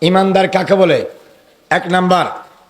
ইমানদার কাকে বলে? এক নাম্বার,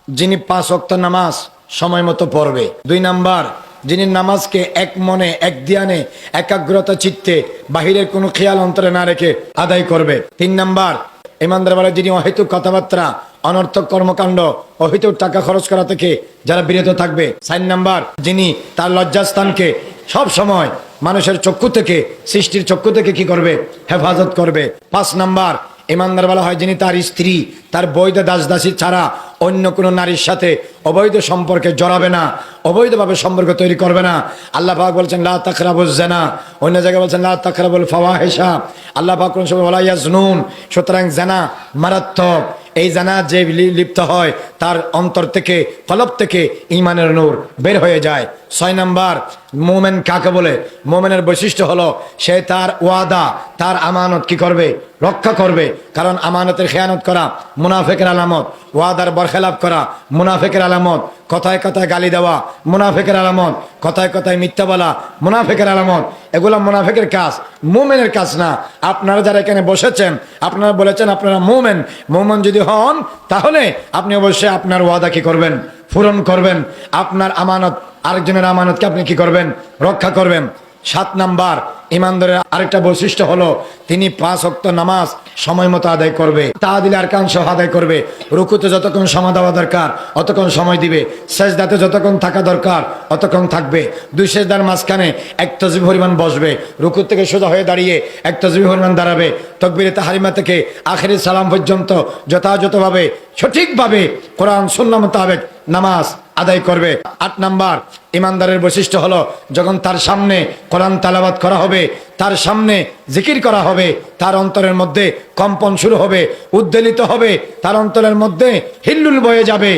যিনি পাঁচ অক্ত নামাজ সময় মতো পড়বে। দুই নাম্বার, যিনি নামাজকে এক মনে, এক ধ্যানে, একাগ্রতা চিত্তে বাহিরের কোনো খেয়াল অন্তরে না রেখে আদায় করবে। তিন নাম্বার, ইমানদার বলে যিনি অহেতুক কথাবার্তা, অনর্থক কর্মকাণ্ড, অহেতুক টাকা খরচ করা থেকে যারা বিরত থাকবে। চার নাম্বার, যিনি তার লজ্জাস্থানকে সব সময় মানুষের চক্ষু থেকে, সৃষ্টির চক্ষু থেকে কি করবে? হেফাজত করবে। পাঁচ নাম্বার ইমানদার বলা হয় যিনি তার স্ত্রী তার বৈধ দাস দাসী ছাড়া অন্য কোনো নারীর সাথে অবৈধ সম্পর্কে জড়াবে না, অবৈধভাবে সম্পর্ক তৈরি করবে না। আল্লাহ পাক বলছেন, লা তাকরাবুজ জানা। অন্য জায়গায় বলছেন, লা তাকরাবুল ফাওয়াহিশা। আল্লাহ পাক কোন সময় বলা ইয়াজনুন। সুতরাং জানা মারাত্মক। এই জানা যে লিপ্ত হয়, তার অন্তর থেকে, কলব থেকে ইমানের নূর বের হয়ে যায়। ছয় নাম্বার, মোমেন কাকে বলে? মোমেনের বৈশিষ্ট্য হলো, সে তার ওয়াদা, তার আমানত কি করবে? রক্ষা করবে। কারণ আমানতের খেয়ানত করা মুনাফেকের আলামত। ওয়াদার বরখেলাপ করা, মুনাফেকের আলামত, কথায় কথায় গালি দেওয়া, মুনাফেকের আলামত, কথায় কথায় মিথ্যা বলা, মুনাফেকের আলামত, এগুলো মুনাফেকের কাজ, মোমেনের কাজ না। আপনারা যারা এখানে বসেছেন, আপনারা বলেছেন আপনারা মোমেন। মোমেন যদি হন, তাহলে আপনি অবশ্যই আপনার ওয়াদা কি করবেন? পূরণ করবেন। আপনার আমানত, আরেকজনের আমানতকে আপনি কি করবেন? রক্ষা করবেন। সাত নাম্বার ইমানদারের আরেকটা বৈশিষ্ট্য হলো, তিনি পাঁচ অক্ত নামাজ সময় মতো আদায় করবে। তা দিলে আর সহ আদায় করবে। রুকুতে যতক্ষণ সময় দেওয়া দরকার, অতক্ষণ সময় দিবে। শেষ সেজদাতে যতক্ষণ থাকা দরকার, অতক্ষণ থাকবে। দুই শেষ সেজদার মাঝখানে এক তজিবি পরিমাণ বসবে। রুকুর থেকে সোজা হয়ে দাঁড়িয়ে এক তজিবি পরিমাণ দাঁড়াবে। তকবিরে তাহারিমা থেকে আখেরি সালাম পর্যন্ত যথাযথভাবে সঠিকভাবে কোরআন শূন্য মোতাবেক নামাজ আদায় করবে। আট নাম্বার, ইমানদারের বৈশিষ্ট্য হলো, যখন তার সামনে কোরআন তালাবাদ করা হবে, তার সামনে জিকির করা হবে, তার অন্তরের মধ্যে কম্পন শুরু হবে, উদ্বেলিত হবে, তার অন্তরের মধ্যে হিল্লুল বয়ে যাবে।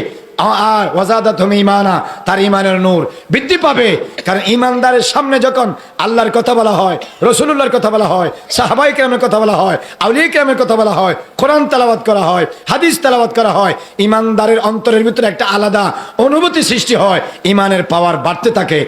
আর ওয়াজাদা তুমি ইমানা তার ইমানের নূর। বৃদ্ধি পাবে, কারণ ইমানদারের সামনে যখন আল্লাহর কথা বলা হয় রসুল্লাহর কথা বলা হয় সাহাবাই কেরামের কথা বলা হয়, আউলিয়া কেরামের কথা বলা হয়, কোরআন তালাবাত করা হয়, হাদিস তালাবাত করা হয় ইমানদারের অন্তরের ভিতরে একটা আলাদা অনুভূতি সৃষ্টি হয় ইমানের পাওয়ার বাড়তে থাকে।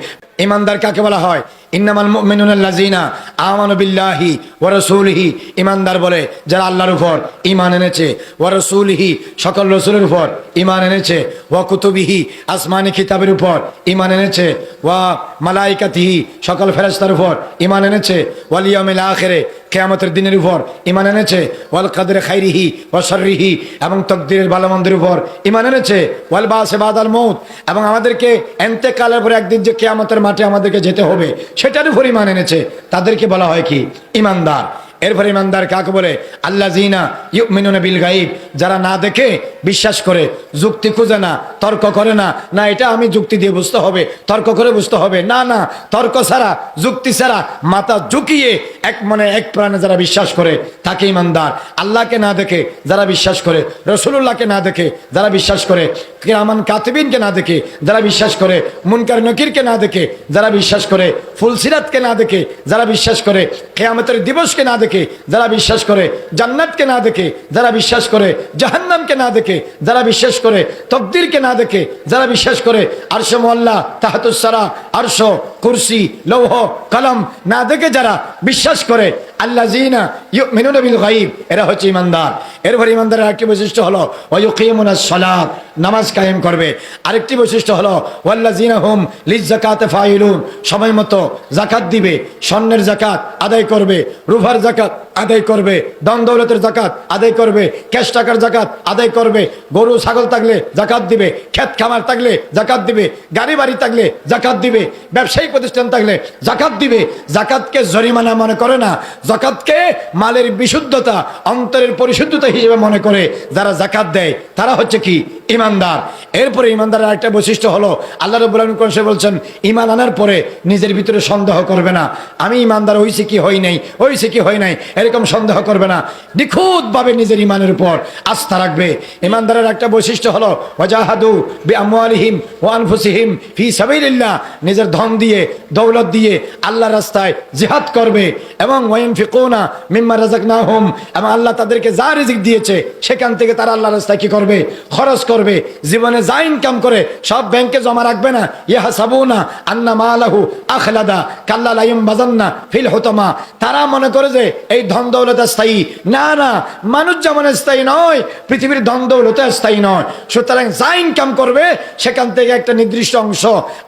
ইমানদার কাকে বলা হয়? ইন্নামাল মুমিনুনাল্লাযিনা আমানু বিল্লাহি ওয়া রাসূলিহি। ইমানদার বলে, যারা আল্লাহর উপর ঈমান এনেছে, ওয়া রাসূলিহি, সকল রসুলের উপর ঈমান এনেছে, ওয়া কুতুবিহি, আসমানি কিতাবের উপর ঈমান এনেছে, ওয়া মালাইকাতিহি, সকল ফেরেশতার উপর ঈমান এনেছে, ওয়াল ইয়াউমিল আখিরে, কিয়ামতের দিনের উপর ইমান এনেছে, ওয়াল কদরে খাইরিহি ওয়া শাররিহি, এবং তকদিরের ভালো মন্দের উপর ইমান এনেছে, ওয়াল বাসে বাদাল মৌত এবং আমাদেরকে এন্তেকালের পরে একদিন যে কেয়ামতের মাঠে আমাদেরকে যেতে হবে, সেটার উপর ইমান এনেছে। তাদেরকে বলা হয় কি? ইমানদার। এরপর ইমানদার কাকে বলে? আল্লাহ জিনা ইউমিনুনা বিল গাইব যারা না দেখে, বিশ্বাস করে। যুক্তি খুঁজে না, তর্ক করে না। না, এটা আমি যুক্তি দিয়ে বুঝতে হবে। তর্ক করে বুঝতে হবে। না না, তর্ক ছাড়া, যুক্তি ছাড়া মাথা ঝুঁকিয়ে এক মনে এক প্রাণে যারা বিশ্বাস করে, তাকে ইমানদার। আল্লাহকে না দেখে যারা বিশ্বাস করে রসুল্লাহকে না দেখে যারা বিশ্বাস করে কিরামান কাতিবিনকে না দেখে যারা বিশ্বাস করে, মুনকার নকিরকে না দেখে যারা বিশ্বাস করে, ফুলসিরাতকে না দেখে যারা বিশ্বাস করে, কেয়ামতের দিবসকে না দেখে যারা বিশ্বাস করে জান্নাতকে না দেখে, যারা বিশ্বাস করে জাহান্নামকে না দেখে, যারা বিশ্বাস করে তকদিরকে না দেখে, যারা বিশ্বাস করে আরশ মোল্লা তাহাতুসারা আরশ, কুরসি, লৌহ, কলম না দেখে যারা বিশ্বাস করে আল্লাহ জিনা ইউমিনুনা বিল গাইব এরা হচ্ছে ইমানদার। এরপর ইমানদারের আরেকটি বৈশিষ্ট্য হলো ওয়ায়ুকিমুনাস সালাত, নামাজ কায়েম করবে। আরেকটি বৈশিষ্ট্য হলো, ওয়াল্লাযিনা হুম লিজ্জাকাতে ফাইলুন, সময় মতো জাকাত দিবে, স্বর্ণের জাকাত আদায় করবে, রুফার জাকাত 그러니까 আদায় করবে। দন দৌলতের জাকাত আদায় করবে। ক্যাশ টাকার জাকাত আদায় করবে। গরু, ছাগল থাকলে জাকাত দিবে। ক্ষেত খামার থাকলে জাকাত দিবে। গাড়ি, বাড়ি থাকলে জাকাত দিবে। ব্যবসায়ী প্রতিষ্ঠান থাকলে জাকাত দিবে। জাকাতকে জরিমানা মনে করে না। জাকাতকে মালের বিশুদ্ধতা, অন্তরের পরিশুদ্ধতা হিসেবে মনে করে যারা জাকাত দেয়, তারা হচ্ছে কি? ইমানদার। এরপরে ইমানদারের একটা বৈশিষ্ট্য হলো, আল্লাহ রব্বুল আলামিন কোরআনে বলছেন, ইমান আনার পরে নিজের ভিতরে সন্দেহ করবে না। আমি ইমানদার হইছি কি, হই নাই? হইছে কি হয় নাই? এরকম সন্দেহ করবে না। নিখুঁতভাবে নিজের ইমানের উপর আস্থা রাখবে। ইমানদারের একটা বৈশিষ্ট্য হলো, ওয়াজাহাদু বি আমওয়ালিহিম ওয়া আনফুসিহিম ফি সাবিলিল্লাহ। নিজের ধন দিয়ে, দৌলত দিয়ে আল্লাহর রাস্তায় জিহাদ করবে এবং ওয়াইনফিকুনা মিম্মা রাযাকনাহুম। এবং আল্লাহ তাদেরকে যা রিজিক দিয়েছে, সেখান থেকে তারা আল্লাহর রাস্তায় কি করবে? খরচ করবে। জীবনে যা ইনকাম করে, সব ব্যাংকে জমা রাখবে না? ইহা সাবু না আন্না মালাহু আখলাদা কাল্লা লাইম বাজান্না ফিল হতমা। তারা মনে করে যে, এই ধন দৌলত স্থায়ী। না না, মানুষ যেমন স্থায়ী নয়, পৃথিবীর ধন দৌলত স্থায়ী নয়। সুতরাং যা ইনকাম করবে, সেখান থেকে একটা নির্দিষ্ট অংশ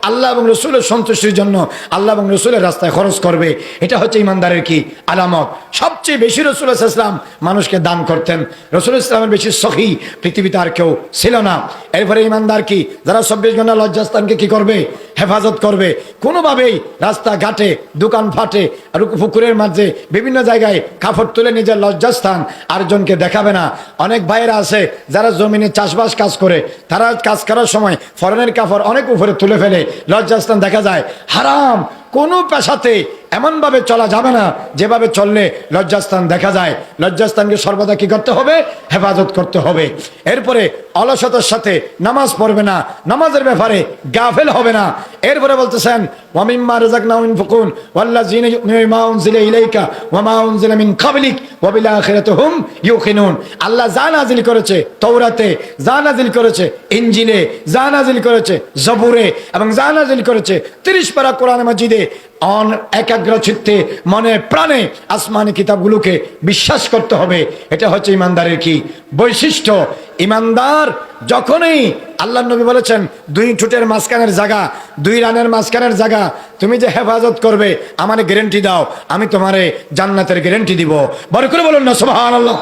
আল্লাহ এবং রসুলের সন্তুষ্টির জন্য আল্লাহ এবং রসুলের রাস্তায় খরচ করবে। এটা হচ্ছে ইমানদারের কি আলামত? সবচেয়ে বেশি রসুল ইসলাম মানুষকে দান করতেন। রসুল ইসলামের বেশি সখী পৃথিবীতে আর কেউ ছিল না। এরপরে ইমানদার কি? যারা চব্বিশ ঘণ্টা লজ্জাস্থানকে কি করবে? হেফাজত করবে। কোনোভাবেই রাস্তাঘাটে দোকান ফাটে আর পুকুরের মাঝে বিভিন্ন জায়গায় কাপড় তুলে নিজের লজ্জাস্থান আরজনকে দেখাবে না। অনেক ভাইয়েরা আছে যারা জমিনে চাষবাস কাজ করে, তারা কাজ করার সময় ফরেনের কাপড় অনেক উপরে তুলে ফেলে। লজ্জাস্থান দেখা যায়। হারাম! কোনো পেশাতে এমনভাবে চলা যাবে না, যেভাবে চললে লজ্জাস্থান দেখা যায়। লজ্জাস্থানকে সর্বদা কি করতে হবে? হেফাজত করতে হবে। এরপরে অলসতার সাথে নামাজ পড়বে না, নামাজের ব্যাপারে গাফেল হবে না। এরপরে বলতেছেন ওয়াল্লাযীনা ইউমিনুনা বিমা উনজিলা ইলাইকা ওয়া মা উনজিলা মিন ক্বাবলিক ওয়া বিল আখিরাতি হুম ইউকিনুন আল্লাহ যা নাজিল করেছে তৌরাতে যা নাজিল করেছে ইনজিলে, যা নাজিল করেছে জবুরে এবং যা নাজিল করেছে 30 পারা কোরআন মাজিদে অন একাগ্র চিত্তে, মনে প্রাণে আসমানি কিতাবগুলোকে বিশ্বাস করতে হবে। এটা হচ্ছে ইমানদারের কি বৈশিষ্ট্য? ইমানদার, যখনই আল্লাহ নবী বলেছেন, দুই ঠুটের মাঝখানের জায়গা, দুই রানের মাঝখানের জায়গা, তুমি যে হেফাজত করবে, আমার গ্যারেন্টি দাও, আমি তোমারে জান্নাতের গ্যারেন্টি দিব। বড় করে বলুন না, সুবহানাল্লাহ।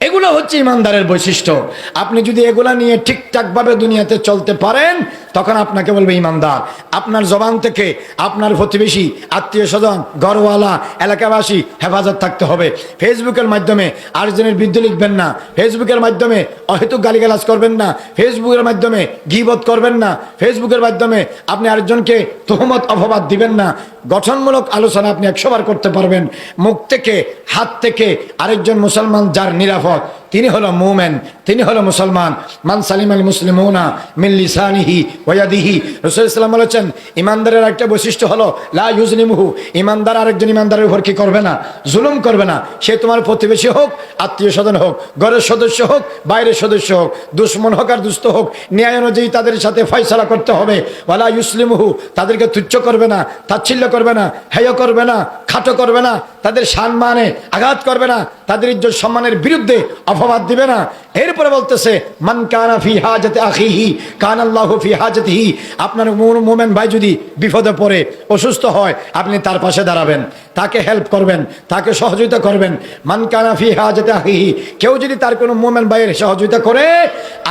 এগুলো হচ্ছে ইমানদারের বৈশিষ্ট্য। আপনি যদি এগুলা নিয়ে ঠিকঠাকভাবে দুনিয়াতে চলতে পারেন তখন আপনাকে বলবে ইমানদার। আপনার জবান থেকে আপনার প্রতিবেশী, আত্মীয় স্বজন, ঘরওয়ালা, এলাকাবাসী হেফাজত থাকতে হবে। ফেসবুকের মাধ্যমে আরেকজনের বিরুদ্ধে লিখবেন না। ফেসবুকের মাধ্যমে অহেতুক গালিগালাজ করবেন না। ফেসবুকের মাধ্যমে গিবত করবেন না। ফেসবুকের মাধ্যমে আপনি আরেকজনকে তোহমত, অপবাদ দিবেন না। গঠনমূলক আলোচনা আপনি একশোবার করতে পারবেন। মুখ থেকে, হাত থেকে আরেকজন মুসলমান যার নিরাপদ। তিনি হলো মুমেন, তিনি হলো মুসলমান। মান সালিম আল মুসলিমুনা মিন লিসানিহি ওয়াদিহি রসুল ইসলাম বলেছেন, ইমানদারের একটা বৈশিষ্ট্য হলো, লা ইউজলিমুহু, ইমানদার আরেকজন ইমানদারের উপর কি করবে না? জুলুম করবে না। সে তোমার প্রতিবেশী হোক আত্মীয় স্বজন হোক, ঘরের সদস্য হোক, বাইরের সদস্য হোক, দুশ্মন হোক আর দুস্থ হোক, ন্যায় অনুযায়ী তাদের সাথে ফয়সালা করতে হবে। ওয়ালা ইউসলিমুহু, তাদেরকে তুচ্ছ করবে না, তাচ্ছিল্য করবে না, হেয় করবে না, খাটো করবে না তাদের সম্মানে আঘাত করবে না, তাদের ইজ্জত সম্মানের বিরুদ্ধে অপবাদ দিবে না। এরপরে বলতেছে, মান কানা ফি হাজাতে আখিহি, কান ফি হাজাতিহি। আপনার মোমেন ভাই যদি বিপদে পড়ে, অসুস্থ হয়, আপনি তার পাশে দাঁড়াবেন, তাকে হেল্প করবেন, তাকে সহযোগিতা করবেন। মান কানা ফি হাজাতে আখিহি, কেউ যদি তার কোনো মোমেন ভাইয়ের সহযোগিতা করে,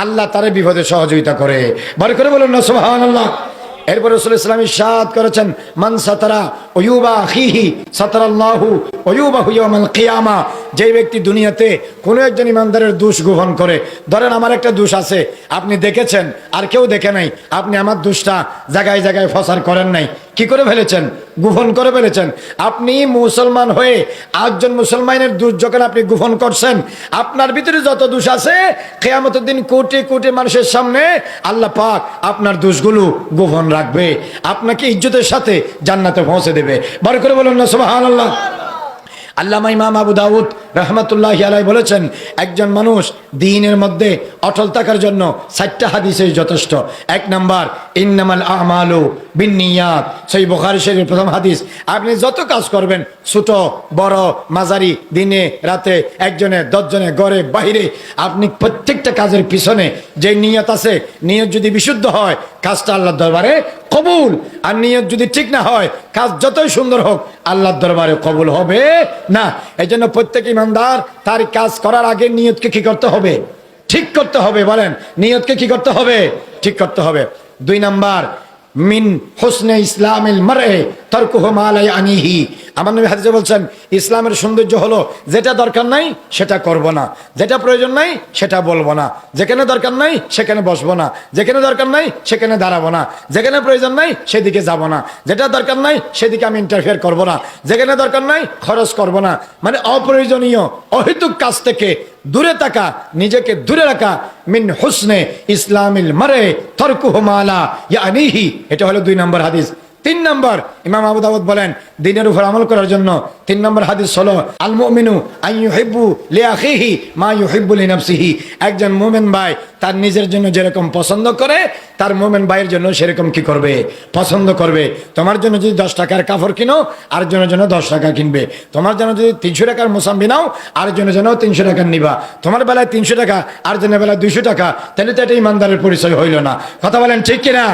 আল্লাহ তার বিপদে সহযোগিতা করে। বড় করে বলুন না, সুবহানাল্লাহ। এরপর রসুল ইসলাম ইসাদ করেছেন, মান সাতারা অয়ুবা হিহি সাতারাল্লাহু অয়ুবা হুয়ামাল কিয়ামা যেই ব্যক্তি দুনিয়াতে কোনো একজন ইমানদারের দোষ গ্রহণ করে। ধরেন আমার একটা দোষ আছে, আপনি দেখেছেন, আর কেউ দেখে নাই, আপনি আমার দোষটা জায়গায় জায়গায় ফসার করেন নাই। কি করে ফেলেছেন? গোপন করে ফেলেছেন। আপনি মুসলমান হয়ে আটজন মুসলমানের দোষ যখন আপনি গোপন করছেন। আপনার ভিতরে যত দোষ আছে, কেয়ামতের দিন কোটি কোটি মানুষের সামনে আল্লাহ পাক আপনার দোষগুলো গোপন রাখবে। আপনাকে ইজ্জতের সাথে জান্নাতে পৌঁছে দেবে। বার করে বলুন না, সুবহানাল্লাহ। আল্লামা ইমাম আবু দাউদ রহমতুল্লাহ আলাই বলেছেন, একজন মানুষ দিনের মধ্যে অটল থাকার জন্য চারটা হাদিসে যথেষ্ট। এক নাম্বার, ইন্নামাল আমালু বিনিয়াত সেই বোখারি শরীফের প্রথম হাদিস, আপনি যত কাজ করবেন, ছোট, বড়, মাঝারি, দিনে, রাতে, একজনে, দশজনে গড়ে বাহিরে, আপনি প্রত্যেকটা কাজের পিছনে যে নিয়ত আছে, নিয়ত যদি বিশুদ্ধ হয়, কাজটা আল্লাহর দরবারে কবুল। আর নিয়ত যদি ঠিক না হয়, কাজ যতই সুন্দর হোক, আল্লাহর দরবারে কবুল হবে না। এই জন্য প্রত্যেক ইমানদার তার কাজ করার আগে নিয়তকে কি করতে হবে? ঠিক করতে হবে, বলেন। নিয়তকে কি করতে হবে? ঠিক করতে হবে। দুই নাম্বার, মিন হোসনে ইসলামিল মারে তর্কুহ মালাই আনিহি। আমার নবী বলছেন, ইসলামের সৌন্দর্য হলো, যেটা দরকার নাই, সেটা করব না। যেটা প্রয়োজন নাই, সেটা বলব না। যেখানে দরকার নাই, সেখানে বসবো না। যেখানে দরকার নাই, সেখানে দাঁড়াবো না। যেখানে প্রয়োজন নাই, সেদিকে যাব না। যেটা দরকার নাই, সেদিকে আমি ইন্টারফেয়ার করব না। যেখানে দরকার নাই, খরচ করব না। মানে অপ্রয়োজনীয়, অহেতুক কাজ থেকে দূরে থাকা, নিজেকে দূরে রাখা, মিন হুসনে ইসলামিল মারে তর্কুহ মালা ইয়ানিহি। এটা হলো দুই নম্বর হাদিস। তিন নম্বর ইমাম আবু বলেন, দিনের উপর আমল করার জন্য তিন নম্বর হাদিস হলো আল আই ইউহিব্বু লিআখিহি মা ইউহিব্বু লিনাফসিহি। একজন মুমিন ভাই তার নিজের জন্য যেরকম পছন্দ করে, তার মোমেন ভাইয়ের জন্য সেরকম কি করবে? পছন্দ করবে। তোমার জন্য যদি দশ টাকার কাপড় কিনো আর জনের জন্য দশ টাকা কিনবে। তোমার জন্য যদি তিনশো টাকার মোসাম্বি নাও আর জনের জন্য তিনশো টাকার নিবা। তোমার বেলায় তিনশো টাকা আর জনের বেলায় দুইশো টাকা, তাহলে তো এটা ইমানদারের পরিচয় হইল না। কথা বলেন ঠিক কিনা?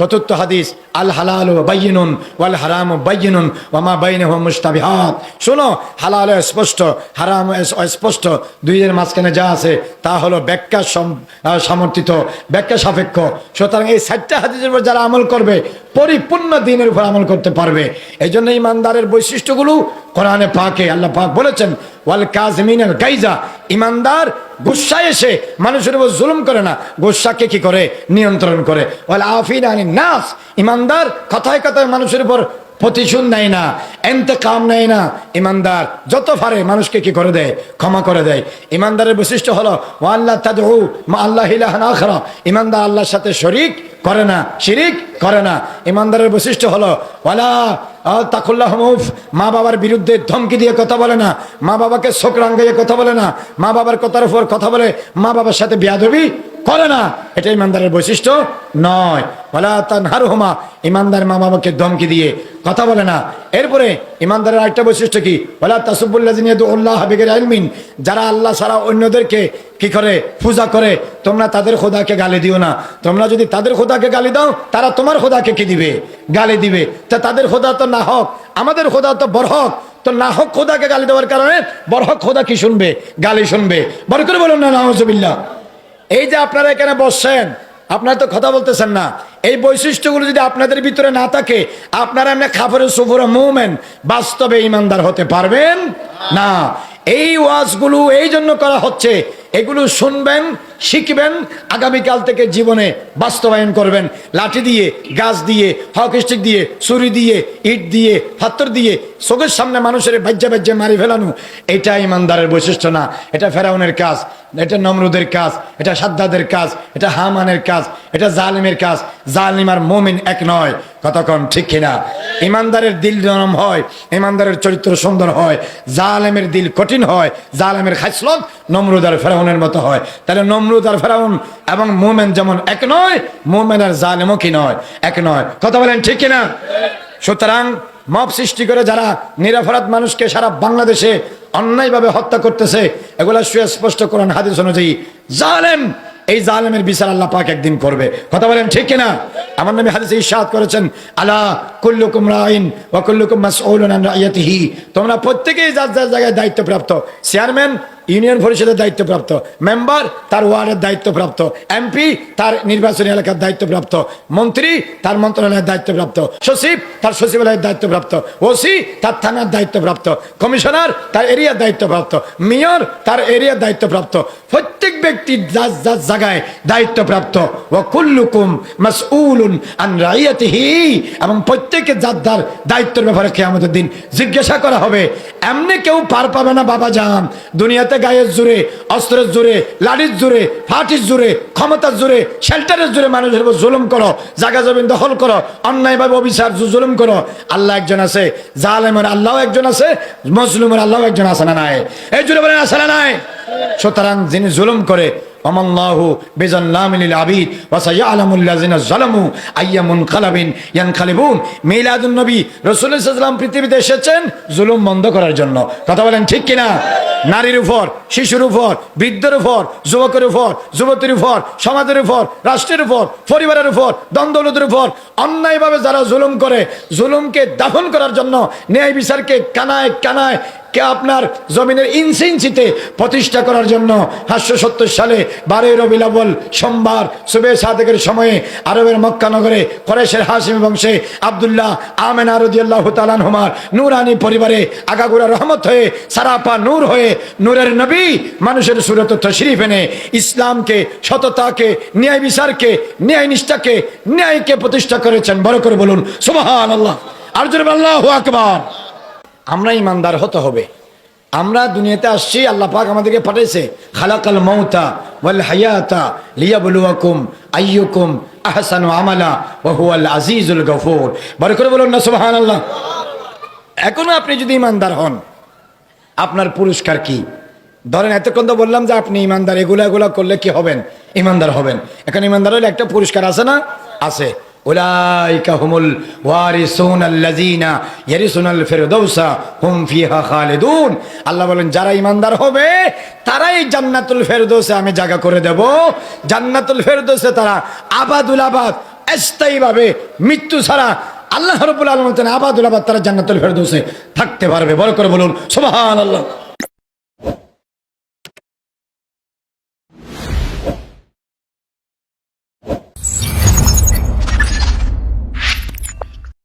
চতুর্থ হাদিস, আল হালাল বাইনুন ওয়াল হারাম বাইনুন ওয়ামা বাইনহু মুস্তাবিহাত শোনো, হালাল স্পষ্ট, হারাম স্পষ্ট, দুইয়ের মাঝখানে যা আছে তা হলো ব্যাখ্যা সমর্থিত, ব্যাখ্যা সাপেক্ষ। সুতরাং এই চারটা হাদিসের উপর যারা আমল করবে পরিপূর্ণ দিনের উপর আমল করতে পারবে। এই জন্য ইমানদারের বৈশিষ্ট্যগুলো কোরআনে পাকে আল্লাহ পাক বলেছেন, ওয়াল কাজমিনের গাইজা ইমানদার গুসায় এসে মানুষের উপর জুলুম করে না গুসাকে কি করে? নিয়ন্ত্রণ করে। ওয়াল আফিন আনি নাস। ইমানদার কথায় কথায় মানুষের উপর প্রতিশোধ নেয় না এনতে কাম নেয় না ইমানদার। যত পারে মানুষকে কি করে দেয়? ক্ষমা করে দেয়। ইমানদারের বৈশিষ্ট্য হলো ও আল্লাহ তাদহু মা আল্লাহ আখরা। ইমানদার আল্লাহর সাথে শরিক করে না, শিরিক করে না। ইমানদারের বৈশিষ্ট্য হলো, ওয়ালা তাকুল্লাহ মৌফ। মা বাবার বিরুদ্ধে ধমকি দিয়ে কথা বলে না। মা বাবাকে শোক রাঙ্গাইয়ে কথা বলে না। মা বাবার কথার উপর কথা বলে। মা বাবার সাথে বিয়াদবি করে না। এটা ইমানদারের বৈশিষ্ট্য নয়। বলা তানহার হোমা ইমানদার মা বাবাকে ধমকি দিয়ে কথা বলে না। এরপরে ইমানদারের আরেকটা বৈশিষ্ট্য কি? বলা তাসুবুল্লাহ আলমিন যারা আল্লাহ ছাড়া অন্যদেরকে কি করে? পূজা করে। তোমরা তাদের খোদাকে গালি দিও না। তোমরা যদি তাদের খোদাকে গালি দাও, তারা তোমার খোদাকে কি দিবে? গালি দিবে। তা তাদের খোদা তো না হক আমাদের খোদা তো বরহক। তো না হক খোদাকে গালি দেওয়ার কারণে বরহক খোদা কি শুনবে? গালি শুনবে। বড় করে বলুন না নাহজবিল্লা এই যে আপনারা এখানে বসছেন, আপনারা তো কথা বলতেছেন না। এই বৈশিষ্ট্যগুলো যদি আপনাদের ভিতরে না থাকে, আপনারা এমনি খাফরে সুফরে মুভমেন্ট বাস্তবে ইমানদার হতে পারবেন না। এই ওয়াজগুলো এই জন্য করা হচ্ছে এগুলো শুনবেন, শিখবেন, আগামীকাল থেকে জীবনে বাস্তবায়ন করবেন। লাঠি দিয়ে, গাছ দিয়ে, হক স্টিক দিয়ে, ছুরি দিয়ে, ইট দিয়ে পাথর দিয়ে, চোখের সামনে মানুষের বাজ্যা বাজ্যা মারি ফেলানো, এটা ইমানদারের বৈশিষ্ট্য না। এটা ফেরাউনের কাজ, এটা নমরুদের কাজ, এটা সাদ্দাদের কাজ, এটা হামানের কাজ, এটা জালিমের কাজ। জালিম আর মোমিন এক নয়, কতক্ষণ ঠিক কিনা? ইমানদারের দিল নরম হয়, ইমানদারের চরিত্র সুন্দর হয়, জালেমের দিল কঠিন হয়, জালেমের খাইসলত নমরুদ আর ফেরাউনের মতো হয়। তাহলে নমরুদ আর ফেরাউন এবং মোমেন যেমন এক নয়, মোমেন আর জালেমও কি নয়? এক নয়। কথা বলেন ঠিক কিনা? সুতরাং মব সৃষ্টি করে যারা নিরাপরাধ মানুষকে সারা বাংলাদেশে অন্যায়ভাবে হত্যা করতেছে, এগুলা সুস্পষ্ট করেন হাদিস অনুযায়ী। জালেম এই জালেমের বিচার আল্লাহ পাক একদিন করবে। কথা বলেন ঠিক কিনা? আমার নামে হাদিসে ইরশাদ করেছেন, আলা কুল্লুকুম রাইন ওয়া কুল্লুকুম মাসউলুন আন তোমরা প্রত্যেকেই যার যার জায়গায় দায়িত্বপ্রাপ্ত। চেয়ারম্যান, ইউনিয়ন পরিষদের দায়িত্বপ্রাপ্ত। মেম্বার, তার ওয়ার্ডের দায়িত্বপ্রাপ্ত। এমপি, তার নির্বাচনী এলাকার দায়িত্বপ্রাপ্ত। মন্ত্রী, তার মন্ত্রণালয়ের দায়িত্বপ্রাপ্ত। সচিব, তার সচিবালয়ের দায়িত্বপ্রাপ্ত। ওসি, তার থানার দায়িত্বপ্রাপ্ত। কমিশনার, তার এরিয়ার দায়িত্বপ্রাপ্ত। মেয়র, তার এরিয়ার দায়িত্বপ্রাপ্ত। ব্যক্তি যার যার জায়গায় দায়িত্বপ্রাপ্ত। ও কুল্লুকুম মাসউলুন আন রাইয়াতিহি। এবং প্রত্যেকে যার যার দায়িত্বের ব্যাপারে কেয়ামতের দিন জিজ্ঞাসা করা হবে, এমনি কেউ পার পাবে না, বাবা যান দুনিয়াতে গায়ের জোরে, অস্ত্রের জোরে, লাঠির জোরে, ফাটির জোরে, ক্ষমতার জোরে, শেল্টারের জোরে মানুষের উপর জুলুম করো জায়গা জমিন দখল করো, অন্যায়ভাবে অবিচার জুলুম করো। আল্লাহ একজন আছে, জালেমের আল্লাহ একজন আছে মজলুমের আল্লাহ একজন আছে না নাই? এই জুড়ে বলেন, আছে না নাই? সুতরাং যিনি জুলুম করে এসেছেন জুলুম বন্ধ করার জন্য। কথা বলেন ঠিক কিনা? নারীর উপর, শিশুর উপর, বৃদ্ধের উপর, যুবকের উপর, যুবতীর উপর, সমাজের উপর, রাষ্ট্রের উপর, পরিবারের উপর, দ্বন্দ্বলদের উপর, অন্যায়ভাবে যারা জুলুম করে, জুলুমকে দাফন করার জন্য ন্যায় বিচারকে কানায় কানায় কে আপনার জমিনের ইঞ্চি ইঞ্চিতে প্রতিষ্ঠা করার জন্য সাতশো সত্তর সালে বারোই রবিল আব্বাল সোমবার সুবে সাদেকের সময়ে আরবের মক্কানগরে করেশের হাসিম বংশে আবদুল্লাহ আমেন আরদিয়াল্লাহ তালান হুমার নুরানি পরিবারে আগাগুড়া রহমত হয়ে সারাপা নূর হয়ে নূরের নবী মানুষের সুরত শরীফ এনে ইসলামকে, সততাকে, ন্যায় বিচারকে, ন্যায় নিষ্ঠাকে, ন্যায়কে প্রতিষ্ঠা করেছেন। বড় করে বলুন সুবহান আল্লাহ আর জোরে আল্লাহ আকবার। আমরা ইমানদার হতে হবে। আমরা দুনিয়াতে আসছি, আল্লাহ পাক আমাদেরকে পাঠাইছে, খালাকাল মৌতা ওয়াল হায়াতা লিয়াবলুয়াকুম আইয়ুকুম আহসানু আমালা ওয়া হুয়াল আজিজুল গফুর। বড় করে বলুন না, সুবহানাল্লাহ। এখনও আপনি যদি ইমানদার হন, আপনার পুরস্কার কি? ধরেন এতক্ষণ তো বললাম যে আপনি ইমানদার, এগুলা এগুলা করলে কি হবেন? ইমানদার হবেন। এখন ইমানদার হলে একটা পুরস্কার আছে না? আছে। হুমুল হুম ফিহা খালিদুন। আল্লাহ বলেন, যারা ইমানদার হবে, তারাই জান্নাতুল ফেরদৌসে আমি জায়গা করে দেব। জান্নাতুল ফেরদৌসে তারা আবাদুল আবাদ স্থায়ীভাবে মৃত্যু ছাড়া আল্লাহ রবুল আলম আবাদুল আবাদ তারা জান্নাতুল ফেরদৌসে থাকতে পারবে। বড় করে বলুন, সুবহানাল্লাহ।